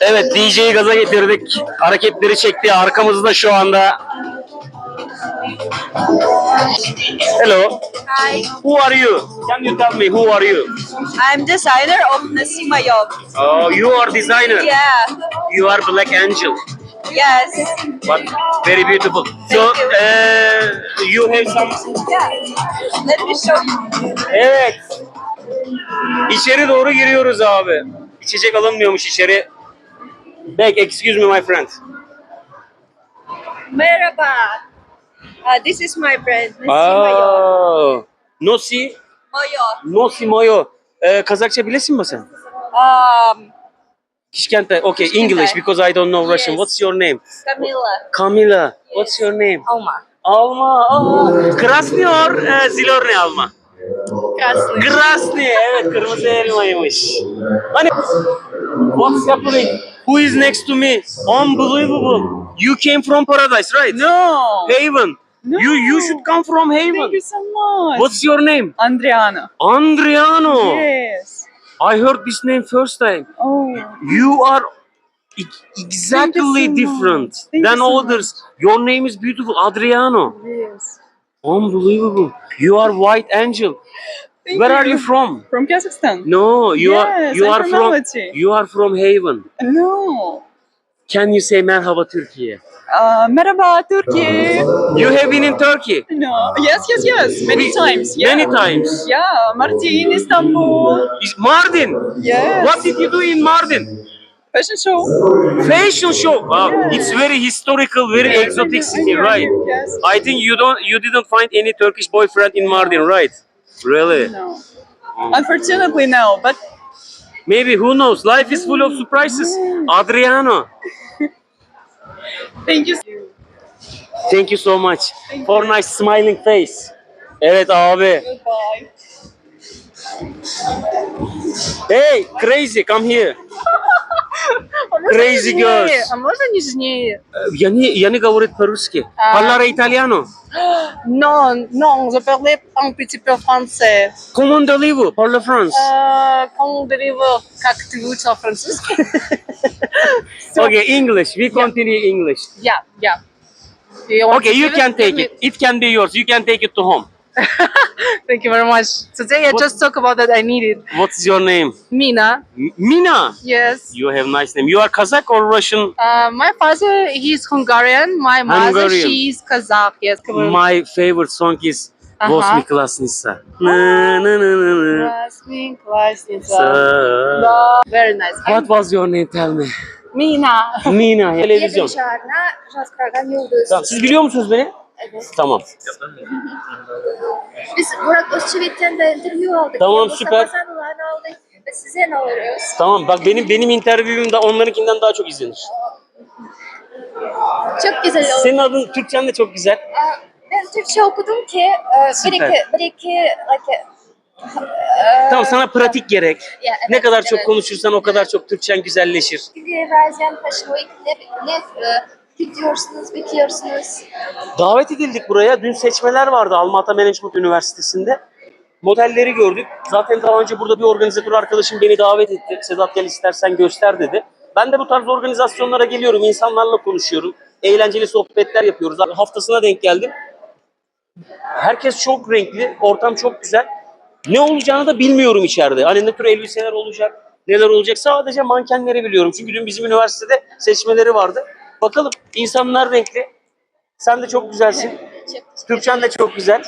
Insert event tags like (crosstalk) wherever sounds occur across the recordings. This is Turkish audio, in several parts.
Evet DJ'yi gaza getirdik. Hareketleri çekti. Arkamızda şu anda. Hello. Hi, Who are you? Can you tell me who are you? I'm designer of Nasi Mayom. Oh, you are designer. Yeah, You are Black Angel. yes. But very beautiful. So, Thank you. uh, you have some Yeah. Let me show you. Evet. İçeri doğru giriyoruz abi. İçecek alınmıyormuş içeri. Back, excuse me my friend. Merhaba. Uh, this is my brand, Nasi. Oh. Nosi, Mayo. Nosi Moyo. Ee, Kazakça bilesin mi sen? Um, Kişkente. Okay, English because I don't know Russian. Yes. What's your name? Camila. Camila. What's your name? Alma. Alma. Oh. Krasny or e, Zilorny alma? Krasny. Evet, kırmızı elmaymış. Hani What's happening? Who is next to me? Unbelievable. You came from paradise, right? No. Haven. No. You you should come from Haven. Thank you so much. What's your name? Andriana. Andriano. Yes. I heard this name first time. Oh. You are e- exactly so much. different Thank than you so others. Your name is beautiful, Adriano. Yes. Unbelievable. You are white angel. Thank Where are you from? From Kazakhstan? No, you are you are from Almaty. you are from Haven. No. Can you say merhaba Türkiye? Uh, merhaba, Turkey. You have been in Turkey No. Yes, yes, yes. Many times. Yeah. many times. Yeah. Martin, Istanbul. Is Mardin. Yes. What did you do in Mardin? Fashion show. Fashion show. Wow, Yes. it's very historical, very exotic city, right? Yes. I think you don't you didn't find any Turkish boyfriend in Mardin, right? Really? No. Unfortunately, no. But Maybe who knows? Life is full of surprises. Adriano, (laughs) thank you. thank you so much for nice smiling face. Evet abi. Goodbye. Hey, crazy, come here. (laughs) Crazy girls. А можно нежнее? Я не, я не говорю по-русски. А. Parlare italiano. Non, non, je parlais un petit peu français. Comment allez-vous? Parle France. Euh, comment allez-vous? Как ты выучил французский? (laughs) Okay, English. We continue English. Yeah, yeah. You want Okay, to you give can it? take Give it. It can be yours. You can take it to home. Thank you very much. Today I What- just talk about that I need it. What's your name? Mina, M- Mina. yes. You have nice name. You are Kazakh or Russian? Uh, my father, he's Hungarian. My mother, Hungarian. she's Kazakh. Yes, come on. My favorite song is Uh-huh. Восьми классница. На, на, на, на, на. Классный, классница. Sa- Да. Very nice. What was your name? Tell me. Mina. Mina. (laughs) Televizyon. Şarna, Raskargan Yıldız. Tamam. Siz biliyor musunuz beni? Evet. Tamam. Biz Burak Özçivit'ten de interview aldık. Tamam, Mustafa süper. Sandal'dan aldık. Ve size ne alıyoruz? Tamam. Bak benim benim interview'um da onlarınkinden daha çok izlenir. Çok güzel oldu. Senin adın Türkçen de çok güzel. Aa, Ben Türkçe okudum ki e, bir Süper. iki, bir iki like, e, Tamam sana pratik gerek. Ya, evet, Ne kadar çok evet. konuşursan o kadar çok Türkçen güzelleşir. Sizi Razyan Paşa'yı ne, ne e, gidiyorsunuz, bitiyorsunuz? Davet edildik buraya. Dün seçmeler vardı Almatı Management Üniversitesi'nde. Modelleri gördük. Zaten daha önce burada bir organizatör arkadaşım beni davet etti. Sedat gel istersen göster dedi. Ben de bu tarz organizasyonlara geliyorum. insanlarla konuşuyorum. Eğlenceli sohbetler yapıyoruz. Haftasına denk geldim. Herkes çok renkli. Ortam çok güzel. Ne olacağını da bilmiyorum içeride. Hani ne tür elbiseler olacak, neler olacak. Sadece mankenleri biliyorum. Çünkü dün bizim üniversitede seçmeleri vardı. Bakalım insanlar renkli. Sen de çok güzelsin. Çok Türkçen de çok güzel.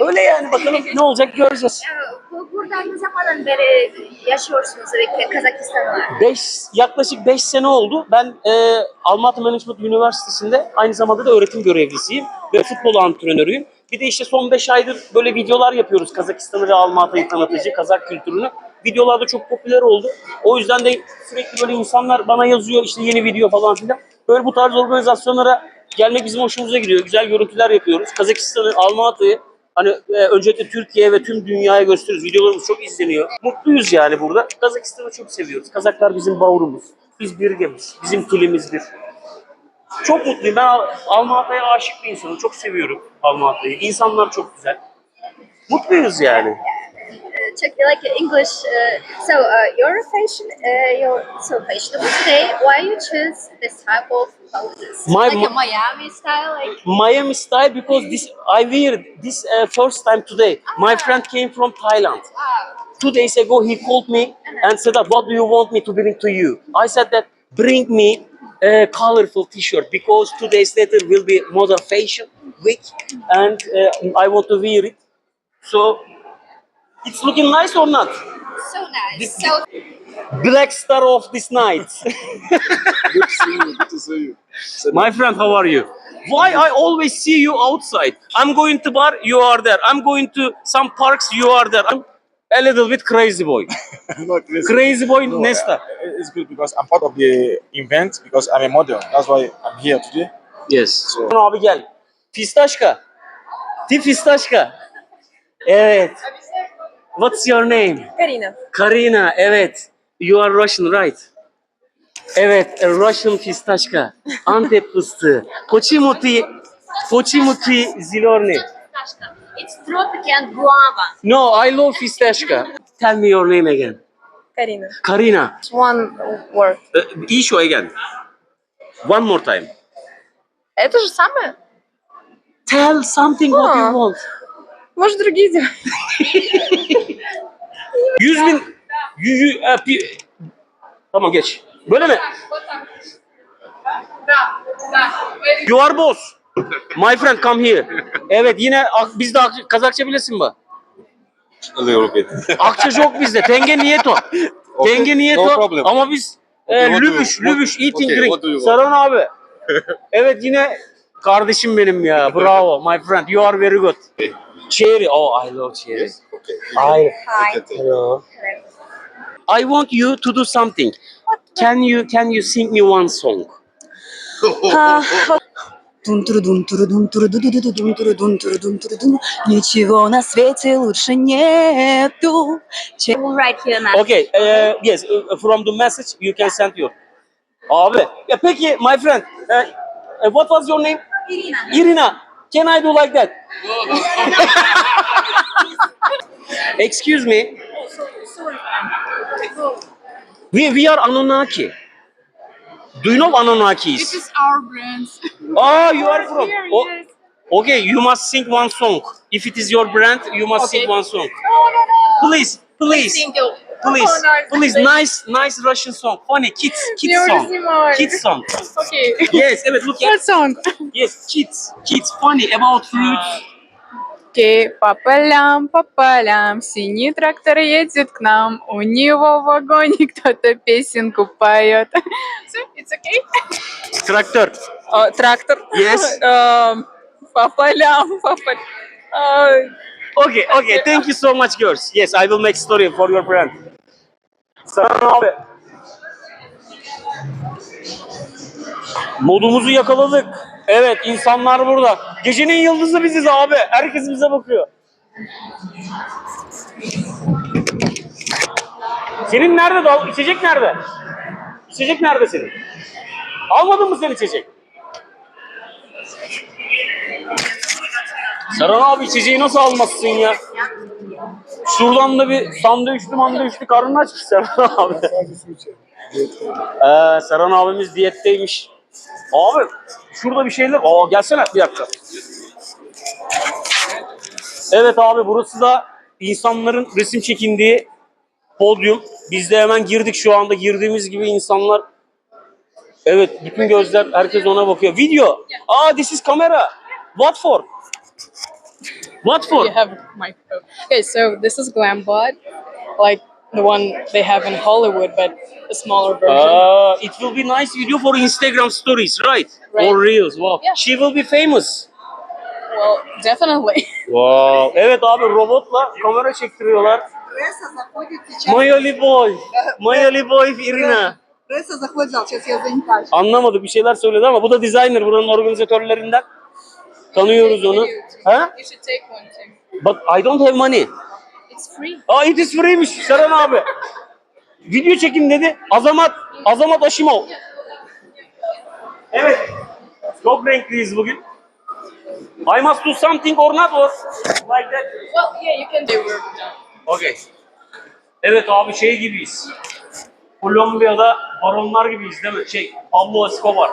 Öyle yani bakalım ne olacak göreceğiz. Bu- Burada ne zamandan beri yaşıyorsunuz Kazakistan'da? Beş, yaklaşık 5 sene oldu. Ben e, Almatı Management Üniversitesi'nde aynı zamanda da öğretim görevlisiyim ve futbol antrenörüyüm. Bir de işte son 5 aydır böyle videolar yapıyoruz Kazakistan'ı ve Almatı'yı tanıtıcı, Kazak kültürünü. Videolarda çok popüler oldu. O yüzden de sürekli böyle insanlar bana yazıyor işte yeni video falan filan. Böyle bu tarz organizasyonlara gelmek bizim hoşumuza gidiyor. Güzel görüntüler yapıyoruz. Kazakistan'ı, Almatı'yı hani e, öncelikle Türkiye ve tüm dünyaya gösteriyoruz. Videolarımız çok izleniyor. Mutluyuz yani burada. Kazakistan'ı çok seviyoruz. Kazaklar bizim bavurumuz. Biz bir gemiz. Bizim kilimiz bir. Çok mutluyum. Ben Al- aşık bir insanım. Çok seviyorum Almatı'yı. İnsanlar çok güzel. Mutluyuz yani. Check like English. Uh, so uh, you're fashion, uh, you're so fashionable today. Why you choose this type of clothes? My- like a Miami style, like Miami style because this I wear this uh, first time today. My friend came from Thailand. wow. Two days ago he called me and said that what do you want me to bring to you? I said that bring me a colorful t-shirt because two days later will be modern fashion week and uh, I want to wear it. So it's looking nice or not? So nice. This- So Black star of this night. Good to see you. Good to see you. So My friend, how are you? Why I always see you outside? I'm going to bar, you are there. I'm going to some parks, you are there. I'm a little bit crazy boy. (laughs) not crazy. Crazy boy No, Nesta. uh, It's good because I'm part of the event because I'm a model. That's why I'm here today. Yes. So- Abi gel. Fistaşka. Tip Fistaşka. Evet. What's your name? Karina. Karina. Evet. You are Russian, right? Evet, a Russian fistaşka. Antep fıstığı. Poçimuti, Poçimuti zilorni. it's tropic and guava. No, I love fistaşka. Tell me your name again. Karina. Karina. One word. Uh, issue again. One more time. Это же самое? Tell something what you А. want. Может, другие делают? 100 bin... Yü, yü, e, pi- Tamam geç. Böyle mi? You are boss. My friend come here. Evet yine bizde ak- Kazakça bilesin mi? Akça çok bizde. Tenge niyeto. (laughs) Tenge niyeto. Ama biz e, lübüş, lübüş, eating drink. Saran abi. (laughs) Evet yine kardeşim benim ya. Bravo my friend. You are very good. (laughs) Cherry. Oh I love cherry. Yes. Okay. I, Hi. Hello. I want you to do something. Can you can you sing me one song? Дун-туру-дун-туру-дун-туру-ду-ду-ду-дун-туру-дун-туру-дун-туру-дун. Ничего на свете лучше нету, чем Right here now. Okay, uh, yes, uh, from the message you can send your. Abi, ya peki my friend, uh, uh, what was your name? Irina. Irina. Can I do like that? (laughs) Excuse me. We, we are Anunnaki. Do you know Anunnakis? This is our brand. Oh, (laughs) you are from. Here, Oh, yes. okay, you must sing one song. If it is your brand, you must sing Okay. one song. No, no, no. Please, please. Please, Oh, nice. please. Nice, nice Russian song. Funny kids, kids Я song. снимаю. Kids song. Okay. Yes, evet, look What at. song? Yes, kids, kids. Funny about fruits. Окей, по полям, по полям, синий трактор едет к нам, у него в вагоне кто-то песенку поет. Все, it's okay? Traktör. А, трактор. Yes. Эм, по полям, по полям. Okay, okay. Thank you so much, girls. Yes, I will make story for your brand. Abi. Modumuzu yakaladık. Evet, insanlar burada. Gecenin yıldızı biziz abi. Herkes bize bakıyor. Senin nerede dal? İçecek nerede? İçecek nerede senin? Almadın mı sen içecek? Serhan abi içeceği nasıl almazsın ya? Şuradan da bir sandviçli mandviçli karnın açmış Serhan abi. Ee, Serhan abimiz diyetteymiş. Abi şurada bir şeyler... Aa gelsene bir dakika. Evet abi burası da insanların resim çekindiği podyum. Biz de hemen girdik şu anda girdiğimiz gibi insanlar Evet bütün gözler herkes ona bakıyor. Video. Aa this is camera. What for? What for? you have a microphone. Okay, so this is Glambot, like the one they have in Hollywood, but a smaller version. Uh, it will be nice video for Instagram stories, right? Right. Or reels. Wow. Yeah. She will be famous. well, definitely. (laughs) Wow. Evet abi robotla kamera çektiriyorlar. Пресса заходит сейчас. My любовь. My любовь Irina. Пресса заходит в зал. Сейчас я занята. Anlamadı bir şeyler söyledi ama bu da designer buranın organizatörlerinden. Tanıyoruz onu. Ha? You should take one too. But I don't have money. It's free. Aa it is free'miş Serhan abi. Video çekin dedi. Azamat, Azamat Aşimov. Evet. Çok renkliyiz bugün. I must do something or not or like that. Well, yeah, you can do it. Okay. Evet abi şey gibiyiz. Kolombiya'da baronlar gibiyiz değil mi? Şey Pablo Escobar.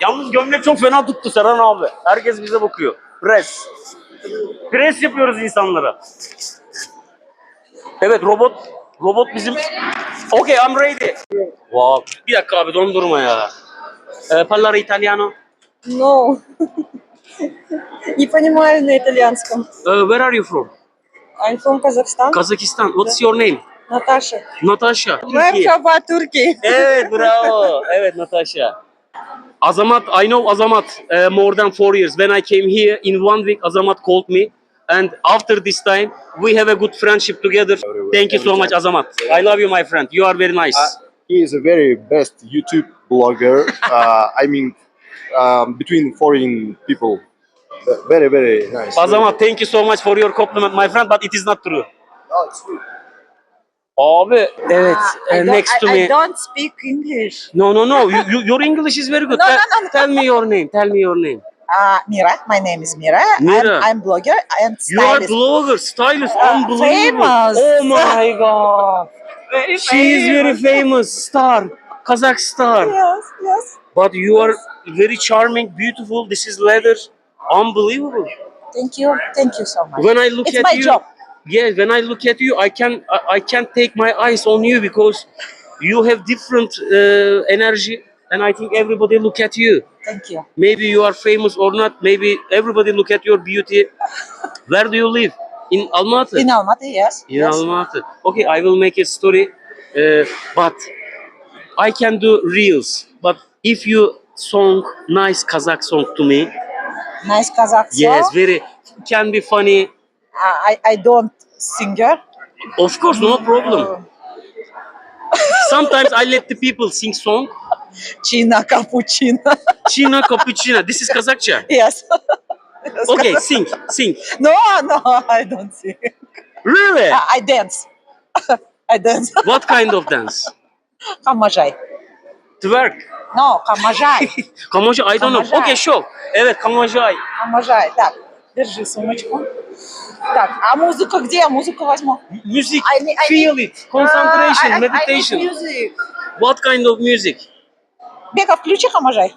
Yalnız gömlek çok fena tuttu Serhan abi. Herkes bize bakıyor. Pres. Pres yapıyoruz insanlara. Evet robot robot bizim Okay, I'm ready. Wow. Bir dakika abi dondurma ya. Ee, parlare italiano. No. Не понимаю на итальянском. Ee, where are you from? I'm from Kazakhstan. Kazakhstan. What's your name? Наташа. Natasha. Merhaba Türkiye. Evet bravo. (laughs) Evet Natasha. Azamat, I know Azamat uh, more than four years. When I came here in one week, Azamat called me. And after this time, we have a good friendship together. Thank you so much, Azamat. I love you, my friend. You are very nice. he is a very best YouTube blogger. (laughs) uh, I mean, um, between foreign people, Uh, very very nice. Azamat, thank you so much for your compliment, my friend, but it is not true. Oh, it's true. Abi, evet, I uh, don't- next to I, me. I don't speak English. No, no, no. You, you, your English is very good. No, tell, no, no, no. tell me your name. Tell me your name. Uh, Mira, my name is Mira. Mira. I'm, I'm blogger and You are stylist. blogger, stylist, Uh, unbelievable. famous. Oh my god. (laughs) Very She is very famous, star, Kazakh star. Yes, yes. But you are very charming, beautiful. This is leather, unbelievable. Thank you. Thank you so much. When I look It's at my you, job. Yeah, when I look at you, I can I, I can't take my eyes on you because you have different uh, energy, and I think everybody look at you. Thank you. Maybe you are famous or not. Maybe everybody look at your beauty. (laughs) Where do you live? In Almaty. In Almaty, yes. In yes. Almaty. Okay, I will make a story, uh, but I can do reels. But if you song nice Kazakh song to me, Nice Kazakh song. yes, very can be funny. I, I don't singer. Of course, no problem. (laughs) Sometimes I let the people sing song. China cappuccino. (laughs) China cappuccino. This is Kazakhcha. yes. (laughs) Okay, sing, sing. No, no, I don't sing. Really? I, I dance. I dance. What kind of dance? Камажай. Twerk. No, камажай. Kamoja, I don't know. Kamajay. Okay, show. Evet, Kamajay. Камажай. Так, держи сумочку. Так, а музыка где? Музыку возьму. Music, I need- I feel it, concentration, Uh, I- I- meditation. I need music. What kind of music? Бека, включи Хамажай.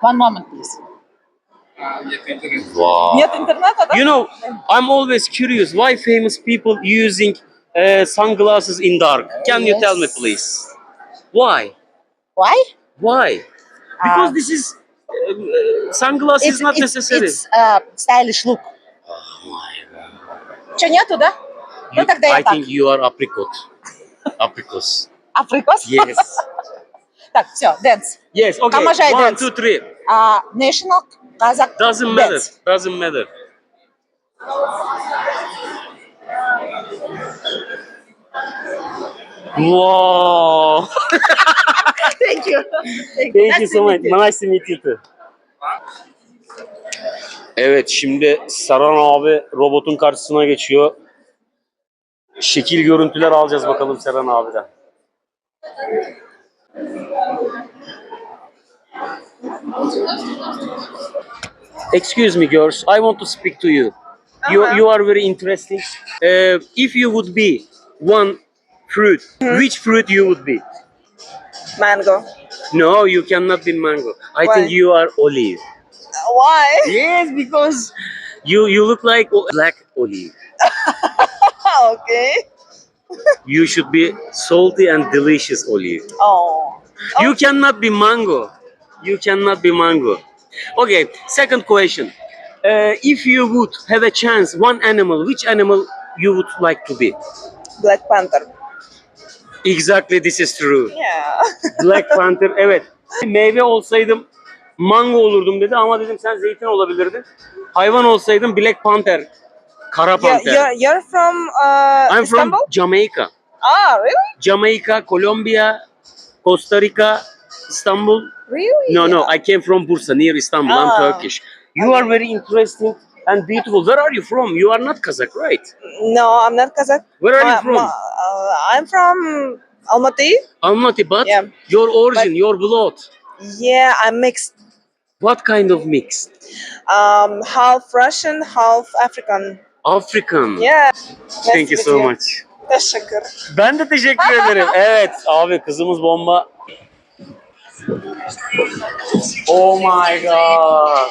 One moment, please. Wow. Нет интернета, да? You know, I'm always curious why famous people using uh, sunglasses in dark. Can you tell me, Yes. please? Why? Why? Why? Because Uh, this is um, uh, sunglasses is not necessary. It's uh, stylish look. Че, нету, да? Ну You- тогда I я так. think you are apricot. Apricot. Африкос? Yes. Так, все, dance. yes. Okay. One, dance. two, three. А, national Kazakh Doesn't matter. dance. Doesn't matter. Wow. Thank you. Thank you so much. Nice to meet you too. Evet şimdi Saran abi robotun karşısına geçiyor. Şekil görüntüler alacağız bakalım Saran abiden. Excuse me girls, I want to speak to you. You, you are very interesting. Uh, if you would be one fruit, which fruit you would be? Mango. No, you cannot be mango. I Why? think you are olive. Why? Yes, because you you look like black olive. (laughs) okay. You should be salty and delicious olive. Oh. You cannot be mango. You cannot be mango. Okay, second question. Uh, if you would have a chance, one animal, which animal you would like to be? Black Panther. Exactly, this is true. Yeah. Black (laughs) Panther, evet. Meyve olsaydım mango olurdum dedi ama dedim sen zeytin olabilirdin. Hayvan olsaydım Black Panther, kara panter. you're, you're from uh, I'm Istanbul? from Jamaica. Ah, really? Jamaica, Colombia, Costa Rica, Istanbul. Really? No, no, I came from Bursa, near Istanbul. I'm Ah. Turkish. You are very interesting and beautiful. Where are you from? You are not Kazakh, right? No, I'm not Kazakh. Where are you from? ma- uh, I'm from Almaty. Almaty, but Yeah. your origin, But- your blood. Yeah, I'm mixed. What kind of mix? Um, half Russian, half African. African. Yeah. Thank you Nice so meet much. Teşekkür. Ben de teşekkür ederim. (laughs) Evet abi kızımız bomba. Oh my god.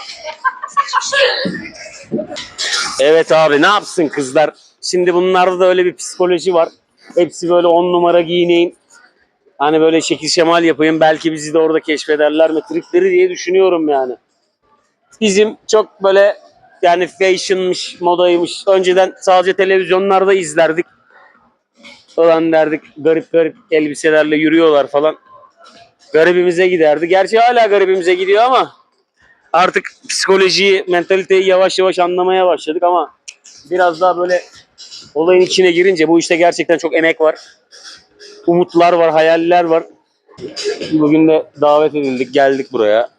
Evet abi ne yapsın kızlar? Şimdi bunlarda da öyle bir psikoloji var. Hepsi böyle on numara giyineyim. Hani böyle şekil şemal yapayım. Belki bizi de orada keşfederler mi? Tripleri diye düşünüyorum yani. Bizim çok böyle yani fashionmış, modaymış. Önceden sadece televizyonlarda izlerdik. Falan derdik garip garip elbiselerle yürüyorlar falan. Garibimize giderdi. Gerçi hala garibimize gidiyor ama artık psikolojiyi, mentaliteyi yavaş yavaş anlamaya başladık ama biraz daha böyle olayın içine girince bu işte gerçekten çok emek var. Umutlar var, hayaller var. Bugün de davet edildik, geldik buraya.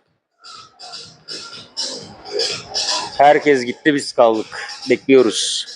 Herkes gitti, biz kaldık. Bekliyoruz.